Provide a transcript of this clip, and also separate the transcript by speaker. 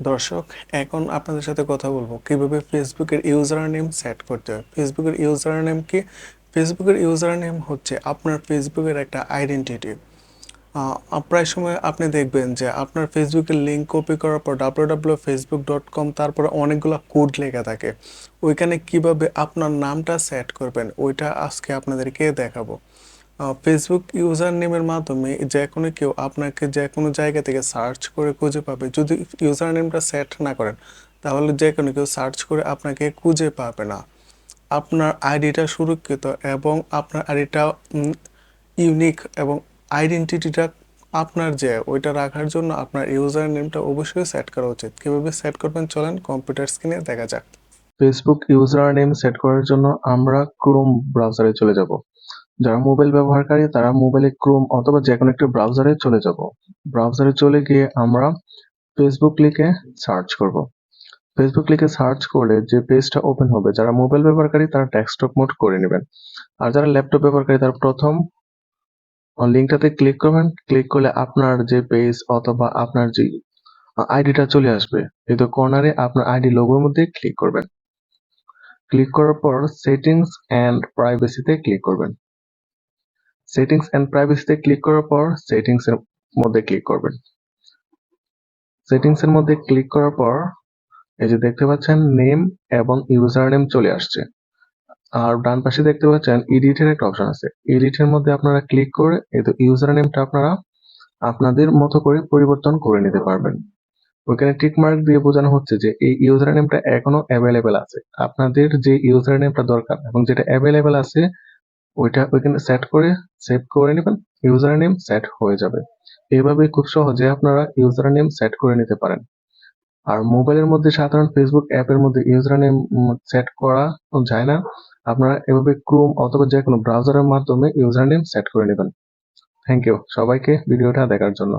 Speaker 1: দর্শক, এখন আপনাদের সাথে কথা বলব কীভাবে ফেসবুকের ইউজার নেম সেট করতে হয়। ফেসবুকের ইউজার নেম কি? ফেসবুকের ইউজার নেম হচ্ছে আপনার ফেসবুকের একটা আইডেন্টিটি। প্রায় সময় আপনি দেখবেন যে আপনার ফেসবুকের লিঙ্ক কপি করার পর ডাব্লিউ ফেসবুক ডট কম তারপরে অনেকগুলো কোড লেখা থাকে। ওইখানে কীভাবে আপনার নামটা সেট করবেন, ওইটা আজকে আপনাদেরকে দেখাবো। ফেসবুক ইউজার নেমের মাধ্যমে যে কোনো কেউ আপনাকে যে কোনো জায়গা থেকে সার্চ করে খুঁজে পাবে। যদি ইউজার নেমটা সেট না করেন, তাহলে যে কোনো কেউ সার্চ করে আপনাকে খুঁজে পাবে না। আপনার আইডিটা সুরক্ষিত এবং আপনার আইডিটা ইউনিক এবং আইডেন্টিটিটা আপনার যে, ওইটা রাখার জন্য আপনার ইউজার নেমটা অবশ্যই সেট করা উচিত। কীভাবে সেট করবেন চলেন কম্পিউটার স্ক্রিনে দেখা যাক।
Speaker 2: ফেসবুক ইউজার নেম সেট করার জন্য আমরা ক্রোম ব্রাউজারে চলে যাব। যারা মোবাইল ব্যবহারকারী, তারা মোবাইলে ক্রোম অথবা যে কোনো একটা ব্রাউজারে চলে যাব। ব্রাউজারে চলে গিয়ে আমরা ফেসবুক লিখে সার্চ করব। ফেসবুক লিখে সার্চ করলে যে পেজটা ওপেন হবে, যারা মোবাইল ব্যবহারকারী, তারা ডেস্কটপ মোড করে নেবেন। আর যারা ল্যাপটপ ব্যবহারকারী, তারা প্রথম লিঙ্কটাতে ক্লিক করবেন। ক্লিক করলে আপনার যে পেজ অথবা আপনার যে আইডিটা চলে আসবে, এই তো কর্নারে আপনার আইডি লোগোর মধ্যে ক্লিক করবেন। ক্লিক করার পর সেটিংস অ্যান্ড প্রাইভেসিতে ক্লিক করবেন। সেটিংস অ্যান্ড প্রাইভেসিতে ক্লিক করার পর সেটিংস এর মধ্যে ক্লিক করবেন। সেটিংস এর মধ্যে ক্লিক করার পর এই যে দেখতে পাচ্ছেন নেম এবং ইউজার নেম চলে আসছে। আর ডান পাশে দেখতে পাচ্ছেন এডিটের একটা অপশন আছে। এডিটের মধ্যে আপনারা ক্লিক করে এই তো ইউজার নেমটা আপনারা আপনাদের মতো করে পরিবর্তন করে নিতে পারবেন। ওইখানে টিক মার্ক দিয়ে বোঝানো হচ্ছে যে এই ইউজার নেমটা এখনও অ্যাভেলেবেল আছে। আপনাদের যে ইউজার নেমটা দরকার এবং যেটা অ্যাভেলেবেল আছে ওইটা ওইখানে সেট করে সেভ করে নেবেন ইউজার নেম সেট হয়ে যাবে। এইভাবে খুব সহজে আপনারা ইউজার নেম সেট করে নিতে পারেন। আর মোবাইলের মধ্যে সাধারণ ফেসবুক অ্যাপের মধ্যে ইউজার নেম সেট করা যায় না। আপনারা এভাবে ক্রোম অথবা যে কোনো ব্রাউজারের মাধ্যমে ইউজার নেম সেট করে নেবেন। থ্যাংক ইউ সবাইকে ভিডিওটা দেখার জন্য।